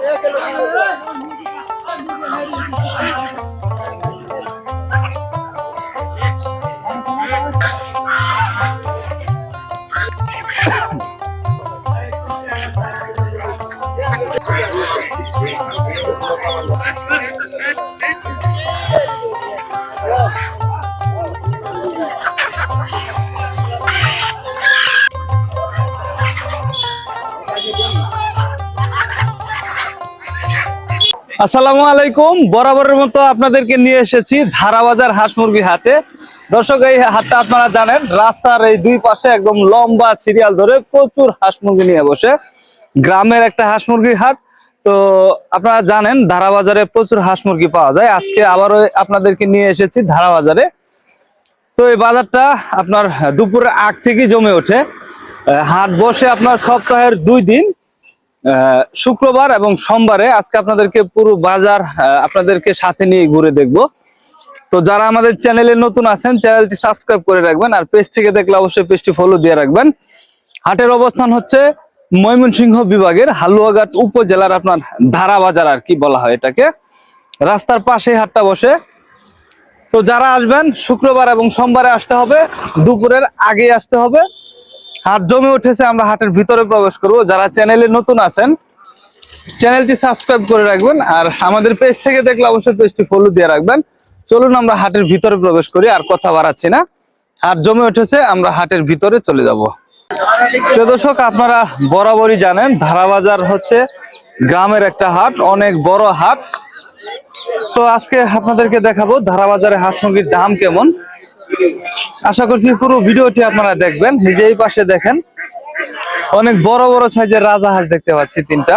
Yes, আসসালামু আলাইকুম। বরাবরের মতো আপনাদেরকে নিয়ে এসেছি ধারাবাজার হাঁস মুরগি হাটে। দর্শক, এই হাটটা আপনারা জানেন, রাস্তার এই দুই পাশে একদম লম্বা সিরিয়াল ধরে প্রচুর হাঁস মুরগি নিয়ে বসে। গ্রামের একটা হাঁস মুরগির হাট। তো আপনারা জানেন, ধারাবাজারে প্রচুর হাঁস মুরগি পাওয়া যায়। আজকে আবারও আপনাদেরকে নিয়ে এসেছি ধারাবাজারে। তো এই বাজারটা আপনার দুপুরের আগ থেকেই জমে ওঠে। হাট বসে আপনার সপ্তাহের দুই দিন। শুক্রবার এবং সোমবারে আজকে আপনাদেরকে পুরো বাজার আপনাদেরকে সাথে নিয়ে ঘুরে দেখব। তো যারা আমাদের চ্যানেলে নতুন আছেন, চ্যানেলটি সাবস্ক্রাইব করে রাখবেন আর পেজ থেকে দেখলে অবশ্যই পেজটি ফলো দিয়ে রাখবেন। হাটের অবস্থান হচ্ছে ময়মনসিংহ বিভাগের হালুয়াঘাট উপজেলার আপনার ধারা বাজার আর কি বলা হয় এটাকে। রাস্তার পাশে হাটটা বসে। তো যারা আসবেন, শুক্রবার এবং সোমবারে আসতে হবে, দুপুরের আগে আসতে হবে। হাট জমে উঠেছে, আমরা হাটের ভিতরে প্রবেশ করব। যারা চ্যানেলে নতুন আছেন চ্যানেলটি সাবস্ক্রাইব করে রাখবেন, আর আমাদের পেজ থেকে দেখলে অবশ্যই পেজটি ফলো দিয়ে রাখবেন। চলুন আমরা হাটের ভিতরে প্রবেশ করি, আর কথা বাড়াচ্ছি না। হাট জমে উঠেছে, আমরা হাটের ভিতরে চলে যাব। প্রিয় দর্শক, আপনারা বরাবরই জানেন, ধারাবাজার হচ্ছে গ্রামের একটা হাট, অনেক বড় হাট। তো আজকে আপনাদেরকে দেখাবো ধারাবাজারে হাঁস মুরগির দাম কেমন। আশা করছি পুরো ভিডিওটি আপনারা দেখবেন। এই যে এই পাশে দেখেন অনেক বড় বড় সাইজের রাজা হাঁস দেখতে পাচ্ছি তিনটা।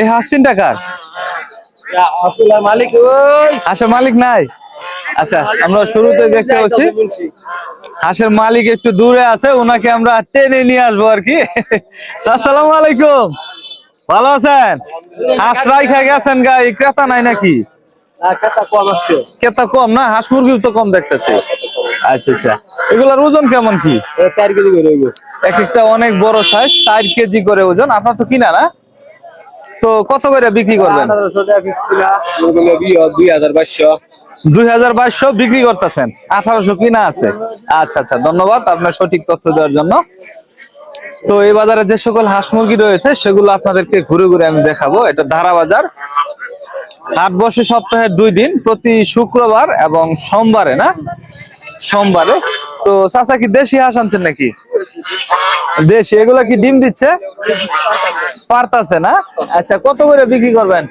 এই হাঁস তিনটা কার? মালিক হাঁসের মালিক নাই? আচ্ছা আমরা শুরুতে দেখতে পাচ্ছি। হাঁসের মালিক একটু দূরে আছে ওনাকে আমরা টেনে নিয়ে আসব আর কি। আসসালামু আলাইকুম। ভালো আছেন? হাঁস রাইখা গেছেন গাই ক্রেতা নাই নাকি? খাতা কম না হাঁস মুরগিও তো কম দেখতেছে। আচ্ছা আচ্ছা। এগুলার ওজন কেমন কি? চার কেজি করে এক একটা অনেক বড় সাইজ চার কেজি করে ওজন। আপনার তো কিনা না? তো কত করে বিক্রি করবেন? দুই হাজার বাইশশো বিক্রি করতেছেন। আঠারোশো কিনা আছে। আচ্ছা আচ্ছা ধন্যবাদ আপনার সঠিক তথ্য দেওয়ার জন্য। তো এই বাজারে যে সকল হাঁস মুরগি রয়েছে সেগুলো আপনাদেরকে ঘুরে ঘুরে আমি দেখাবো। এটা ধারা বাজার হাট বসে সপ্তাহের দুই দিন, প্রতি শুক্রবার এবং সোমবারে, না? সোমবারে। তো চাচা কি দেশি হাঁস আনছেন নাকি? দেশি, এগুলা কি ডিম দিচ্ছে? পারতাছে না? আচ্ছা কত করে বিক্রি করবেন?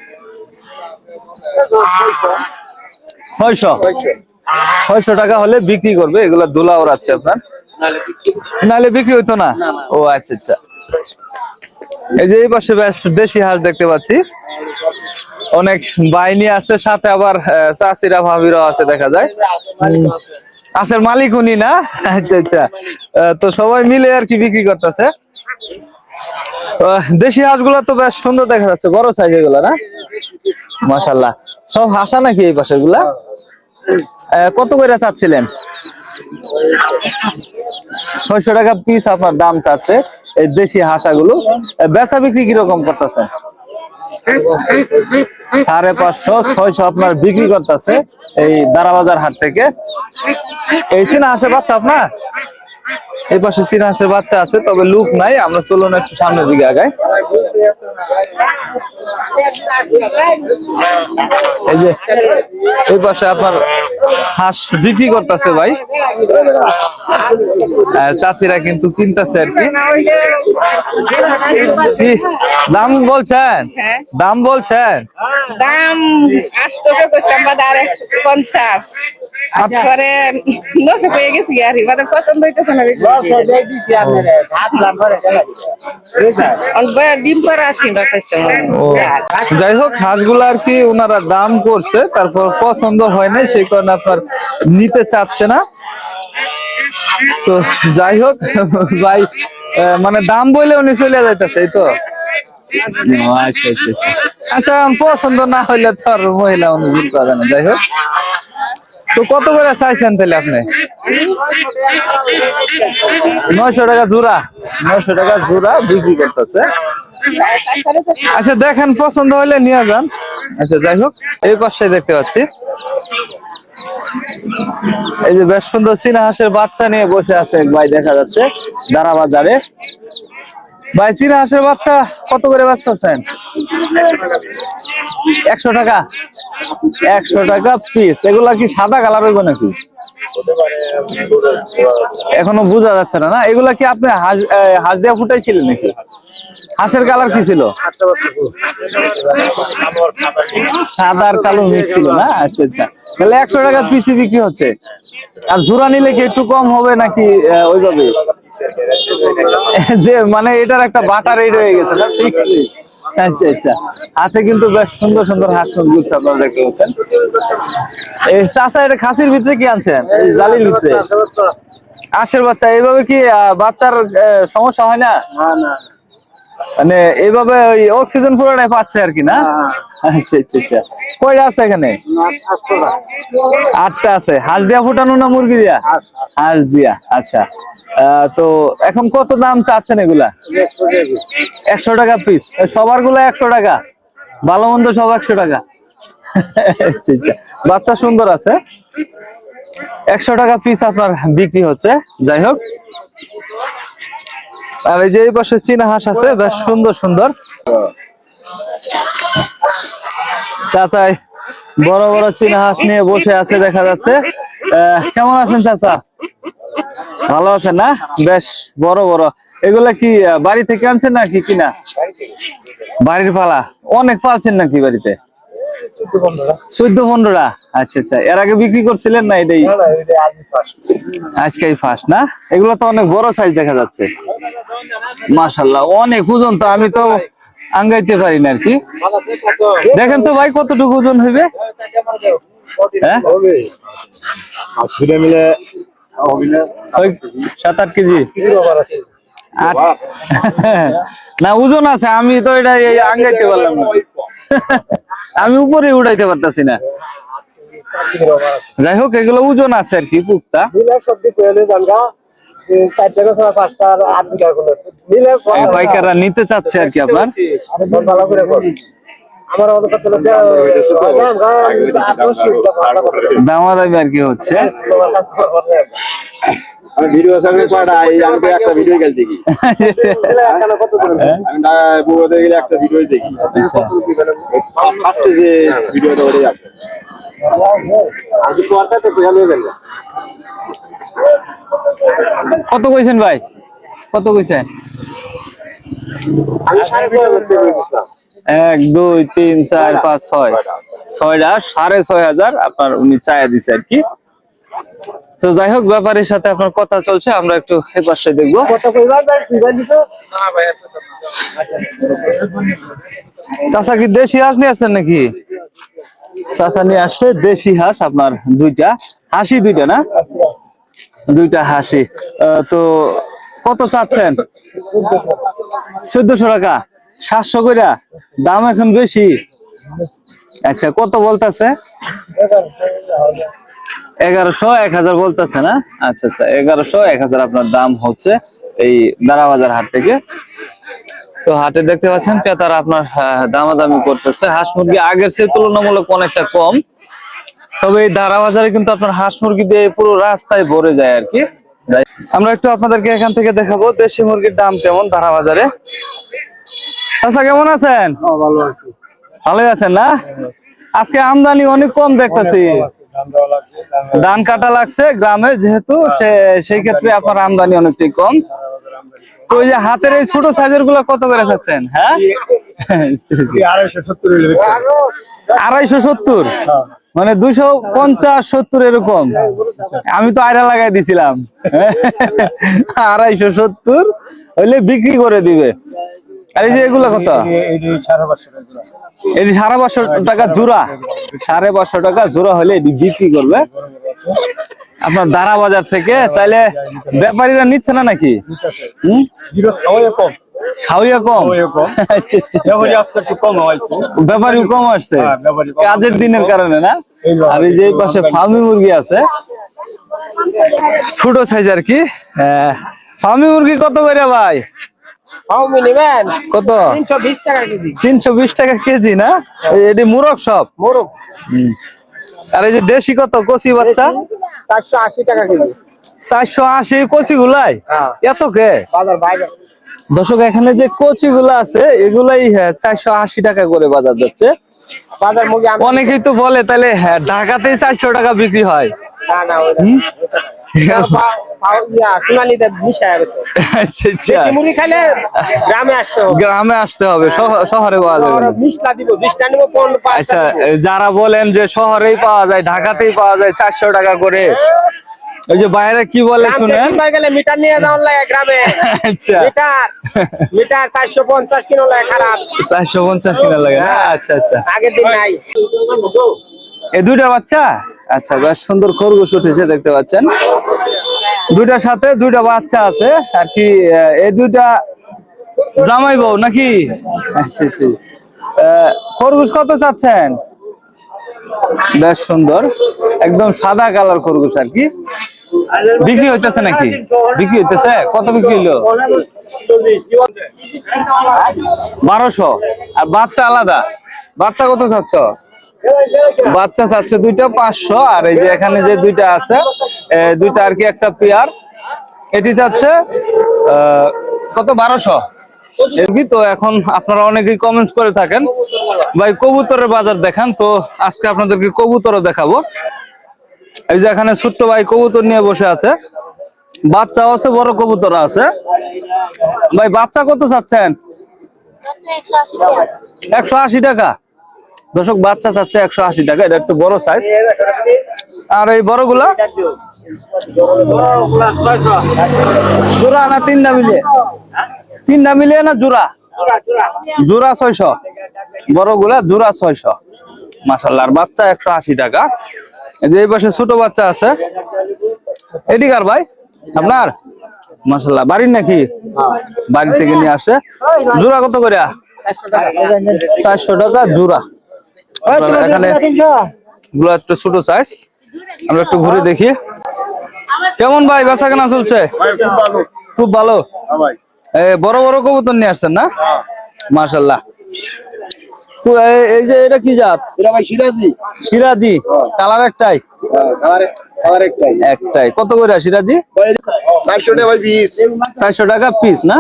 ছয়শো। ছয়শো টাকা হলে বিক্রি করবে, এগুলা দুলা ওড়াচ্ছে আপনার। নালে বিক্রি হইতো না? ও আচ্ছা আচ্ছা। এই যে এই পাশে বেশ দেশি হাঁস দেখতে পাচ্ছি। অনেক বাইনি আছে সাথে আবার চাচিরা ভাবিরাও আছে দেখা যায়। হাঁসের মালিক উনি না? আচ্ছা আচ্ছা। তো সবাই মিলে আর কি বিক্রি করতেছে। দেশি হাঁসগুলো তো বেশ সুন্দর দেখা যাচ্ছে বড় সাইজ এগুলো না? মাশাল্লাহ সব হাসা নাকি এই পাশে গুলা কত করে চাচ্ছিলেন? ছয়শো টাকা পিস আপনার দাম চাচ্ছে এই দেশি হাঁসাগুলো। বেচা বিক্রি কীরকম করতেছে? সাড়ে পাঁচশো, ছয়শো আপনার বিক্রি করতেছে এই দারাবাজার হাট থেকে। এই সিনা আসে বাচ্চা আপনার? এই পাশে সিনা হাঁসের বাচ্চা আছে তবে লুক নাই আমরা চলুন একটু সামনের দিকে আগাই। এই যে এই পাশে আপনার হাঁস বিক্রি করতেছে ভাই। আহ, চাচিরা কিন্তু কিনতেছে আর কি। কি? দাম বলছেন? হ্যাঁ। দাম বলছেন? দাম আটশো করছিলাম বাদ আর একশো পঞ্চাশ। পরে নশো পেয়ে গেছি আর? কি বাদে পছন্দ হইতেছে না ডিম আসি না যাই হোক হাঁসগুলো আর কি ওনারা দাম করছে তারপর পছন্দ হয় নাই সেই কারণে আপনার নিতে চাচ্ছে না। তো যাই হোক ভাই মানে দাম বলে উনি চলে যাইতেছে এই তো? আচ্ছা আচ্ছা আচ্ছা। আচ্ছা পছন্দ না হইলে তো আর মহিলা অনুভূত করে না যাই হোক। তো কত করে চাইছেন তাহলে আপনি? নয়শো টাকা জোড়া। নয়শো টাকা জোড়া বিক্রি করতেছে। আচ্ছা দেখেন, পছন্দ হলে নিয়ে যান। আচ্ছা যাই হোক, এই পাশে দেখতে পাচ্ছি। এই যে বেশ সুন্দর চীনা হাঁসের বাচ্চা নিয়ে বসে আছে ভাই, দেখা যাচ্ছে দারা বাজারে। ভাই, চীনা হাঁসের বাচ্চা কত করে বাঁচতেছেন? একশো টাকা। একশো টাকা পিস এগুলা কি সাদা কালার হইব নাকি? এখনও বোঝা যাচ্ছে না না? এগুলা কি আপনি হাঁস দেওয়া ফুটাইছিলেন নাকি? হাঁসের কালার কি ছিল? সাদা আর কালো মিক্স ছিল না? আচ্ছা আচ্ছা। তাহলে একশো টাকা পিসি বিক্রি হচ্ছে। আর জোড়া নিলে কি একটু কম হবে নাকি ওইভাবে? যে মানে এটার একটা বাটার রেট হয়ে গেছে না? ফিক্স আচ্ছা আচ্ছা। আছে কিন্তু বেশ সুন্দর সুন্দর হাঁস মুরগি আপনারা দেখতে পাচ্ছেন। এই চাষা এটা খাসির ভিতরে কি আনছেন? জালির ভিতরে। হাঁসের বাচ্চা এইভাবে কি বাচ্চার সমস্যা হয় না? মানে এইভাবে ওই অক্সিজেন পুরোটাই পাচ্ছে আর কি না? আচ্ছা আচ্ছা আচ্ছা। কয়টা আছে এখানে? আটটা আছে। হাঁস দিয়া ফুটানো না মুরগি দিয়া? হাঁস দিয়া। আচ্ছা। তো এখন কত দাম চাচ্ছেন এগুলা? একশো টাকা পিস সবারগুলা একশো টাকা। ভালো মন্দ সব একশো টাকা। বাচ্চা সুন্দর আছে। একশো টাকা পিস আপনার বিক্রি হচ্ছে। যাই হোক। আর এই যে এই পাশে চীনা হাঁস আছে, বেশ সুন্দর সুন্দর। চাচাই, বড় বড় চীনা হাঁস নিয়ে বসে আছে, দেখা যাচ্ছে। কেমন আছেন চাচা? ভালো আছেন না? বেশ বড় বড়। এগুলা কি বাড়ি থেকে আনছেন নাকি কিনা? বাড়ির পালা। অনেক পালছেন নাকি বাড়িতে? চোদ্দ পনেরোটা। আচ্ছা আচ্ছা। এর আগে বিক্রি করছিলেন না এটাই? আজকেই ফার্স্ট না? এগুলো তো অনেক বড় সাইজ দেখা যাচ্ছে। মাশাল্লাহ অনেক ওজন তো আমি তো আঙ্গাইতে পারি না আর কি। দেখেন তো ভাই কতটুকু ওজন হইবে? হ্যাঁ? মিলে ছয় সাত আট কেজি। না ওজন আছে আমি তো এটা আঙ্গাইতে পারলাম না। আমি উপরে উঠাইতে পারতাছি না। যাই হোক এগুলো ওজন আছে আর কি এই পাইকাররা নিতে চাচ্ছে আর কি আপনার। আমার আর কি হচ্ছে? তোমার কাছে খবর নেই আমি ভিডিও সামনে কয়টা? আমি তো একটা ভিডিও গেল দেখি কত আমি না গেলে একটা ভিডিও দেখি। ফার্স্টে যে ভিডিওটা ওটাই আছে। আজ কোয়ার্টাতে পয়সা নিয়ে যাবে কত কইছেন ভাই? কত কইছেন? আমি সাড়ে ছয় হাজার টাকা দিয়েছিলাম। এক দুই তিন চার পাঁচ ছয়। ছয়টা। সাড়ে ছয় হাজার আপনার উনি চায়া দিছে আর কি। তো যাই হোক ব্যাপারের সাথে আপনার কথা চলছে আমরা একটু এ পাশে দেখব। চাচা কি দেশি হাঁস নিয়ে আসছেন নাকি? চাচা নিয়ে আসছে দেশি হাঁস আপনার দুইটা। হাসি দুইটা না? দুইটা হাসি। তো কত চাচ্ছেন? চোদ্দশো টাকা। সাতশো কইরা দাম এখন বেশি। আচ্ছা কত বলতেছে? এগারোশো এক হাজার বলতেছে না? আচ্ছা আচ্ছা এগারোশো এক হাজার আপনার দাম হচ্ছে এই দারাবাজার হাট থেকে। তো হাটে দেখতে পাচ্ছেন ক্রেতারা আপনার আহ, দামাদামি করতেছে। হাঁস মুরগি আগের চেয়ে তুলনামূলক অনেকটা কম। তবে এই ধারা বাজারে কিন্তু আপনার হাঁস মুরগি দিয়ে পুরো রাস্তায় ভরে যায় আর কি। আমরা একটু আপনাদেরকে এখান থেকে দেখাবো দেশি মুরগির দাম কেমন ধারা বাজারে আচ্ছা কেমন আছেন? ভালো আছি। ভালোই আছেন না? আজকে আমদানি অনেক কম দেখতেছি। ধান কাটা লাগছে গ্রামে যেহেতু সে- সেই ক্ষেত্রে আপনার আমদানি অনেকটাই কম। তো ওই যে হাতের এই ছোট সাইজেরগুলো কত করে চাচ্ছেন হ্যাঁ? আড়াইশো সত্তর মানে দুশো পঞ্চাশ সত্তর এরকম। আমি তো আয়রা লাগাই দিছিলাম। আড়াইশো সত্তর হইলে বিক্রি করে দিবে। আর এই যে এগুলো কত? এটি সাড়ে পাঁচশো টাকা জোড়া। সাড়ে পাঁচশো টাকা জোড়া হলে এটি বিক্রি করবে। আপনার দারা বাজার থেকে তাইলে ব্যাপারীরা নিচ্ছে না নাকি? হুম? কম। ব্যাপারী কম আসছে। কাজের দিনের কারণে না? আর এই যে পাশে ফার্মি মুরগি আছে। ছোট সাইজ আর কি। ফার্মি মুরগি কত করে ভাই? হাউমি নেবেন কত? টাকা কেজি। টাকা না? এটি মুরগ সব? মোরগ। আর এই যে দেশি কত? কচি বাচ্চা? টাকা কেজি। কচি গুলাই হ্যাঁ। এত কে? বাজার দর্শক এখানে যে কচি গুলা আছে এগুলাই হ্যাঁ চারশো আশি টাকা করে বাজার যাচ্ছে। বাজার অনেকেই তো বলে তাহলে হ্যাঁ ঢাকাতেই চারশো টাকা বিক্রি হয়। আচ্ছা আচ্ছা। গ্রামে আসতে হবে শহ- শহরে পাওয়া যাবে আচ্ছা যারা বলেন যে শহরেই পাওয়া যায় ঢাকাতেই পাওয়া যায় চারশো টাকা করে। ওই যে বাইরে কি বলে শুনেন? গেলে মিটার নিয়ে যাওয়ার লাগে গ্রামে? আচ্ছা। মিটার মিটার চারশো পঞ্চাশ কিলো লাগে খারাপ। চারশো পঞ্চাশ কিনা লাগে। না আচ্ছা আচ্ছা। আগের দিন নাই। এই দুইটা বাচ্চা? আচ্ছা বেশ সুন্দর খরগোশ উঠেছে, দেখতে পাচ্ছেন। দুইটার সাথে দুইটা বাচ্চা আছে, আর কি এই দুইটা জামাই বউ নাকি? আচ্ছা আচ্ছা। খরগোশ কত চাচ্ছেন? বেশ সুন্দর। একদম সাদা কালার খরগোশ, আর কি। বিক্রি হইতেছে নাকি? বিক্রি হইতেছে? কত বিক্রি হইল? বারোশো। আর বাচ্চা আলাদা? বাচ্চা কত চাচ্ছ? বাচ্চা চাচ্ছে দুইটা পাঁচশো আর এই যে এখানে যে দুইটা আছে দুইটা আর কি একটা পেয়ার। এটি চাচ্ছে কত? বারোশো। কি তো এখন আপনারা অনেকেই কমেন্টস করে থাকেন। ভাই কবুতরের বাজার দেখান তো আজকে আপনাদেরকে কবুতরও দেখাবো। এই যে এখানে ছোট্ট ভাই কবুতর নিয়ে বসে আছে। বাচ্চাও আছে বড় কবুতর আছে। ভাই বাচ্চা কত চাচ্ছেন? একশো আশি টাকা। দর্শক, বাচ্চা চাচ্ছে একশো আশি টাকা, এটা একটু বড় সাইজ আর এই বড়গুলা? জোড়া না তিনটা মিলিয়ে? তিনটা মিলিয়ে না জোড়া? জোড়া ছয়শো। বড়গুলা জোড়া ছয়শো। মাসাল্লাহ আর বাচ্চা একশো আশি টাকা। এই যে পাশে ছোট বাচ্চা আছে। এটি কার ভাই? আপনার? মাসাল্লাহ বাড়ির নাকি? বাড়ি থেকে নিয়ে আসে। জোড়া কত করে চারশো টাকা জোড়া। এখানে গুলো একটু ছোট সাইজ আমরা একটু ঘুরে দেখি। কেমন ভাই বেচা কেনা চলছে খুব ভালো। বড় বড় কবুতর নিয়ে আসছেন না? মার্শাল্লাহ এই যে এটা কি জাত? এটা ভাই সিরাজি। সিরাজি। কালার একটাই? কালার একটাই। একটাই। কত করে সিরাজি? চারশো টাকা ভাই পিস। চারশো টাকা পিস না?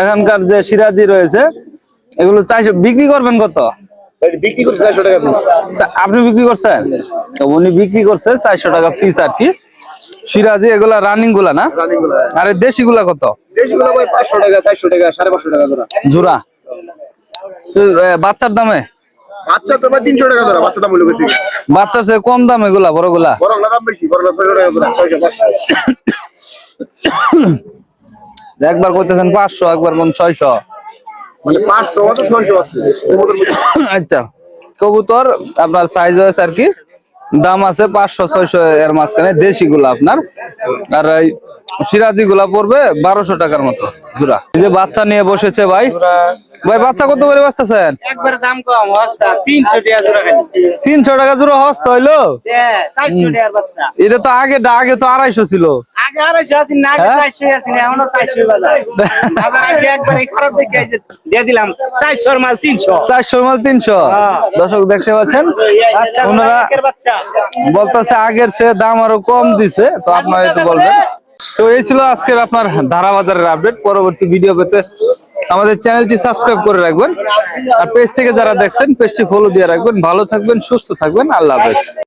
এখানকার যে সিরাজি রয়েছে এগুলো চারশো বিক্রি করবেন কত? বিক্রি করছে চারশো টাকা পিস আপনি বিক্রি করছেন? উনি বিক্রি করছে চারশো টাকা পিস আর কি। সিরাজি এগুলা রানিংগুলা না? আরে দেশি গুলা কত? দেশগুলো ভাই পাঁচশো টাকা চারশো টাকা সাড়ে পাঁচশো টাকা জোড়া। বাচ্চার দামে? বাচ্চা তিনশো টাকা ধরা বাচ্চা দাম বাচ্চা সে কম দাম এগুলা বড় দাম বেশি বড় টাকা ধরা ছয়শো পাঁচশো। একবার কইতেছেন পাঁচশো একবার কোন ছয়শো। আচ্ছা। কবুতর আপনার সাইজ হয়েছে আর কি। দাম আছে পাঁচশো, ছয়শো এর মাঝখানে দেশি গুলো আপনার। আর সিরাজি গুলা পড়বে বারোশো টাকার মতো জোড়া। এই যে বাচ্চা নিয়ে বসেছে ভাই। ভাই বাচ্চা কত করে বাঁচতেছেন? একবার দাম কম হস্তা। তিনশো টাকা জোড়া খালি। টাকা জোড়া হস্ত হইল? টাকার বাচ্চা। এটা তো আগে আগে তো আড়াইশো ছিল। আগে আড়াইশো আছি না আগে হ্যাঁ? চারশো এখনও চারশো বাজার বাজার আগে একবার খারাপ দেখে এই যে দিয়ে দিলাম চারশোর মাল তিনশো। চারশো মাল তিনশো। দর্শক দেখতে পাচ্ছেন? ওনারা বলতেছে আগের সে দাম আরও কম দিছে তো আপনারা একটু বলবেন। তো এই ছিল আজকের আপনার ধারা বাজারের আপডেট পরবর্তী ভিডিও পেতে আমাদের চ্যানেলটি সাবস্ক্রাইব করে রাখবেন। আর পেজ থেকে যারা দেখছেন পেজটি ফলো দিয়ে রাখবেন। ভালো থাকবেন, সুস্থ থাকবেন। আল্লাহ হাফেজ।